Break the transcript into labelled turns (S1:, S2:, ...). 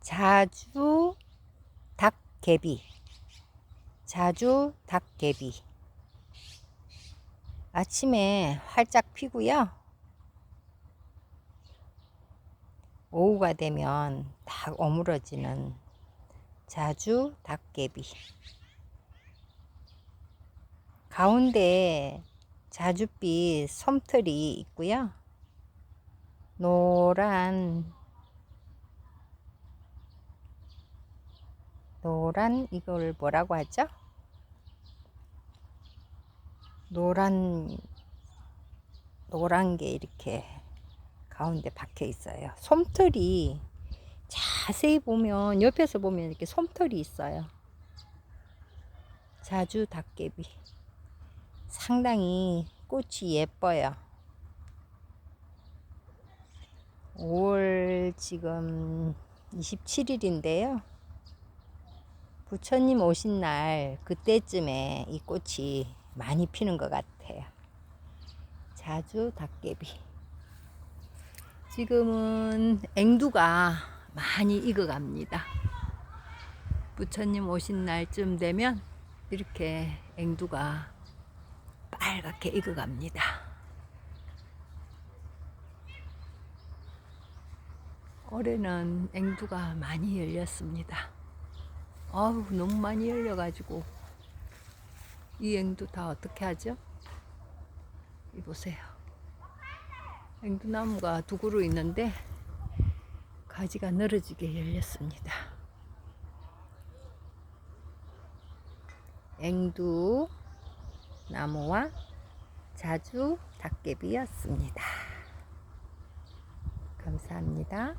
S1: 자주 닭개비. 자주 닭개비. 아침에 활짝 피고요. 오후가 되면 다 어무러지는 자주 닭개비. 가운데 자줏빛 솜털이 있고요. 노란 노란 이걸 뭐라고 하죠? 노란 노란 게 이렇게 가운데 박혀 있어요. 솜털이 자세히 보면 옆에서 보면 이렇게 솜털이 있어요. 자주 닭개비 상당히 꽃이 예뻐요. 5월 지금 27일인데요. 부처님 오신 날 그때쯤에 이 꽃이 많이 피는 것 같아요. 자주 닭개비. 지금은 앵두가 많이 익어갑니다. 부처님 오신 날쯤 되면 이렇게 앵두가 빨갛게 익어갑니다. 올해는 앵두가 많이 열렸습니다. 아우 너무 많이 열려가지고 이 앵두 다 어떻게 하죠? 이 보세요. 앵두나무가 두 그루 있는데 가지가 늘어지게 열렸습니다. 앵두 나무와 자주 닭개비였습니다. 감사합니다.